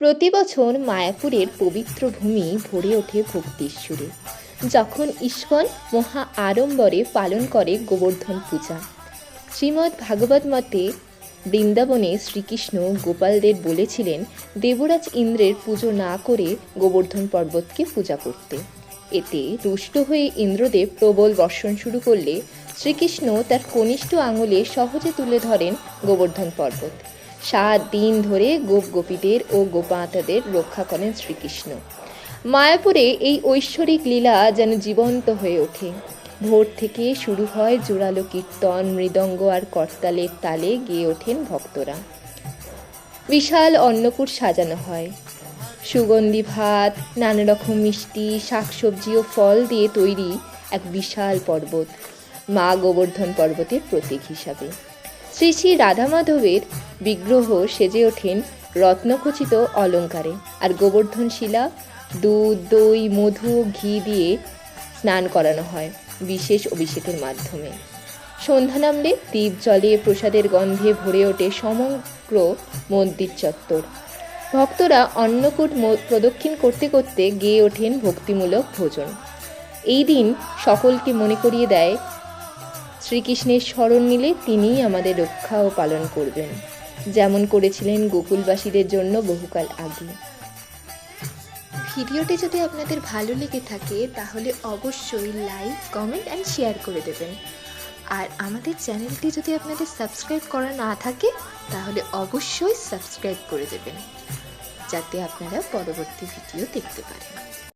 প্রতি বছর মায়াপুরের পবিত্র ভূমি ভরে ওঠে ভক্তির সুরে। যখন ইস্কন মহা আড়ম্বরে পালন করে গোবর্ধন পূজা। শ্রীমদ্ ভাগবত মতে বৃন্দাবনে শ্রীকৃষ্ণ গোপালদের বলেছিলেন, দেবরাজ ইন্দ্রের পুজো না করে গোবর্ধন পর্বতকে পূজা করতে। এতে রুষ্ট হয়ে ইন্দ্রদেব প্রবল বর্ষণ শুরু করলে শ্রীকৃষ্ণ তার কনিষ্ঠ আঙুলে সহজে তুলে ধরেন গোবর্ধন পর্বত। সাত দিন ধরে গোপ গোপীদের ও গোপাতাদের রক্ষা করেন শ্রীকৃষ্ণ। মায়াপুরে এই ঐশ্বরিক লীলা যেন জীবন্ত হয়ে ওঠে। ভোর থেকে শুরু হয় জোরালো কীর্তন, মৃদঙ্গ আর করতালের তালে গেয়ে ওঠেন ভক্তরা। বিশাল অন্নকূট সাজানো হয়। সুগন্ধি ভাত নানা রকম মিষ্টি, শাকসবজি ও ফল দিয়ে তৈরি এক বিশাল পর্বত। মা গোবর্ধন পর্বতের প্রতীক হিসাবে। শ্রী শ্রী রাধা মাধবের বিগ্রহ সেজে ওঠেন রত্নখচিত অলঙ্কারে আর গোবর্ধন শিলা, দুধ, দই, মধু, ঘি দিয়ে স্নান করানো হয় বিশেষ অভিষেকের মাধ্যমে। সন্ধ্যা নামলে দ্বীপ জলে প্রসাদের গন্ধে ভরে ওঠে সমগ্র মন্দির চত্বর ভক্তরা অন্নকূট প্রদক্ষিণ করতে করতে গেয়ে ওঠেন ভক্তিমূলক ভোজন। এই দিন সকলকে মনে করিয়ে দেয় শ্রীকৃষ্ণের স্মরণ নিলে তিনিই আমাদের রক্ষা ও পালন করবেন, যেমন করেছিলেন গোকুলবাসীদের জন্য বহুকাল আগে। ভিডিওটি যদি আপনাদের ভালো লেগে থাকে, তাহলে অবশ্যই লাইক, কমেন্ট অ্যান্ড শেয়ার করে দেবেন। আর আমাদের চ্যানেলটি যদি আপনাদের সাবস্ক্রাইব করা না থাকে, তাহলে অবশ্যই সাবস্ক্রাইব করে দেবেন, যাতে আপনারা পরবর্তী ভিডিও দেখতে পারেন।